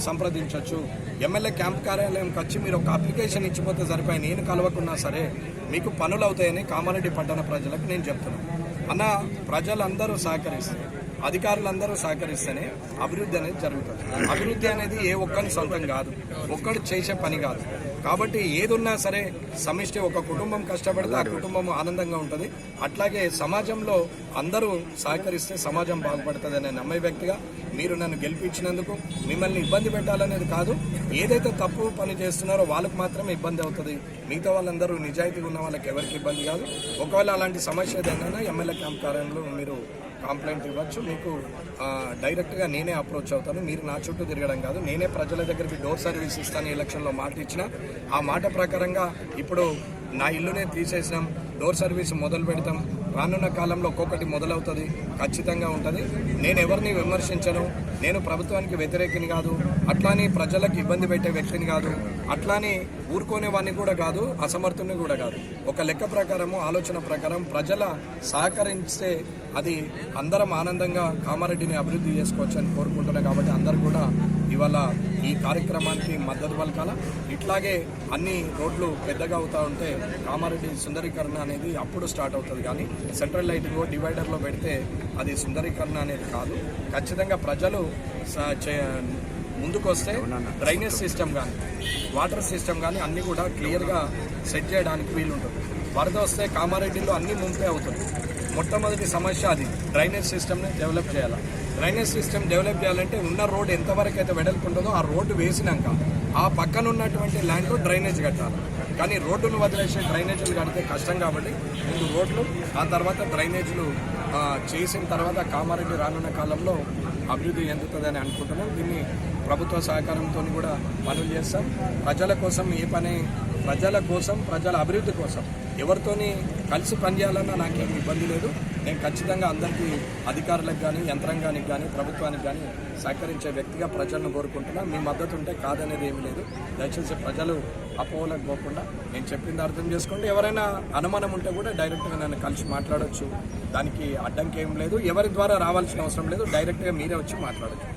సంప్రదించవచ్చు MLA camp కార్యాలయంకి వచ్చి మీరు ఒక అప్లికేషన్ ఇచ్చిపోతే సరిపోయి నేను కలవకున్నా సరే మీకు పనులు అవుతాయని కామారెడ్డి పట్టణ ప్రజలకు నేను చెప్తున్నాను అన్న ప్రజలందరూ సహకరిస్తే అధికారులందరూ సహకరిస్తేనే అభివృద్ధి అనేది జరుగుతుంది. అభివృద్ధి అనేది ఏ ఒక్కరి సొంతం కాదు. ఒక్కడు చేసే పని కాదు. కాబట్టి ఏదున్నా సరే సమిష్టి ఒక కుటుంబం కష్టపడితే ఆ కుటుంబం ఆనందంగా ఉంటుంది. అట్లాగే సమాజంలో అందరూ సహకరిస్తే సమాజం బాగుపడుతుంది అనే నమ్మే వ్యక్తిగా మీరు నన్ను గెలిపించినందుకు మిమ్మల్ని ఇబ్బంది పెట్టాలనేది కాదు. ఏదైతే తప్పు పని చేస్తున్నారో వాళ్ళకు మాత్రమే ఇబ్బంది అవుతుంది. మిగతా వాళ్ళందరూ నిజాయితీగా ఉన్న వాళ్ళకి ఎవరికి ఇబ్బంది కాదు. ఒకవేళ అలాంటి సమస్య ఏదైనా ఎమ్మెల్యే క్యాంప్ కార్యాలయంలో మీరు కంప్లైంట్ ఇవ్వచ్చు. మీకు డైరెక్ట్గా నేనే అప్రోచ్ అవుతాను. మీరు నా చుట్టూ తిరగడం కాదు. నేనే ప్రజల దగ్గరికి డోర్ సర్వీస్ ఇస్తాను ఎలక్షన్లో మాట ఇచ్చిన. ఆ మాట ప్రకారంగా ఇప్పుడు నా ఇల్లునే తీసేసినాం. డోర్ సర్వీస్ మొదలు పెడతాం. రానున్న కాలంలో ఒక్కొక్కటి మొదలవుతుంది ఖచ్చితంగా ఉంటుంది. నేను ఎవరిని విమర్శించను నేను ప్రభుత్వానికి వ్యతిరేకిని కాదు అట్లాని ప్రజలకు ఇబ్బంది పెట్టే వ్యక్తిని కాదు అట్లాని ఊరుకునే వాడిని కూడా కాదు అసమర్థుని కూడా కాదు. ఒక లెక్క ప్రకారము ఆలోచన ప్రకారం ప్రజల సహకరిస్తే అది అందరం ఆనందంగా కామారెడ్డిని అభివృద్ధి చేసుకోవచ్చు అని కోరుకుంటున్నాను కాబట్టి అందరు కూడా ఇవాళ ఈ కార్యక్రమానికి మద్దతు పలకాల? ఇట్లాగే అన్ని రోడ్లు పెద్దగా అవుతా ఉంటే కామారెడ్డి సుందరీకరణ అనేది అప్పుడు స్టార్ట్ అవుతుంది. కానీ సెంట్రల్ లైటింగ్ డివైడర్లో పెడితే అది సుందరీకరణ అనేది కాదు. ఖచ్చితంగా ప్రజలు ముందుకు వస్తే డ్రైనేజ్ సిస్టమ్ కానీ వాటర్ సిస్టమ్ కానీ అన్నీ కూడా క్లియర్గా సెట్ చేయడానికి వీలుంటుంది. వరద వస్తే కామారెడ్డిలో అన్ని ముంపే అవుతుంది. మొట్టమొదటి సమస్య అది. డ్రైనేజ్ సిస్టమ్ని డెవలప్ చేయాలి? డ్రైనేజ్ సిస్టమ్ డెవలప్ చేయాలంటే ఉన్న రోడ్ ఎంతవరకు అయితే వెడల్పు ఉంటుందో ఆ రోడ్డు వేసినాక ఆ పక్కన ఉన్నటువంటి ల్యాండ్లో డ్రైనేజ్ కట్టాలి. కానీ రోడ్డును వదిలేసి డ్రైనేజీలు కడితే కష్టం కాబట్టి ముందు రోడ్లు ఆ తర్వాత డ్రైనేజీలు చేసిన తర్వాత కామారెడ్డి రానున్న కాలంలో అభివృద్ధి చెందుతుందని అనుకుంటున్నాం. దీన్ని ప్రభుత్వ సహకారంతో కూడా పనులు చేస్తాం. ప్రజల కోసం ఏ పని ప్రజల కోసం ప్రజల అభివృద్ధి కోసం. ఎవరితోని కలిసి పనిచేయాలన్నా నాకేం ఇబ్బంది లేదు. నేను ఖచ్చితంగా అందరికీ అధికారులకు కానీ యంత్రాంగానికి కానీ ప్రభుత్వానికి కానీ సహకరించే వ్యక్తిగా ప్రజలను కోరుకుంటున్నా. మీ మద్దతు ఉంటే కాదనేది ఏమీ లేదు. దయచేసి ప్రజలు అపోహలకు పోకుండా నేను చెప్పింది అర్థం చేసుకోండి. ఎవరైనా అనుమానం ఉంటే కూడా డైరెక్ట్గా నన్ను కలిసి మాట్లాడవచ్చు దానికి అడ్డంకి ఏం లేదు. ఎవరి ద్వారా రావాల్సిన అవసరం లేదు. డైరెక్ట్గా మీరే వచ్చి మాట్లాడచ్చు.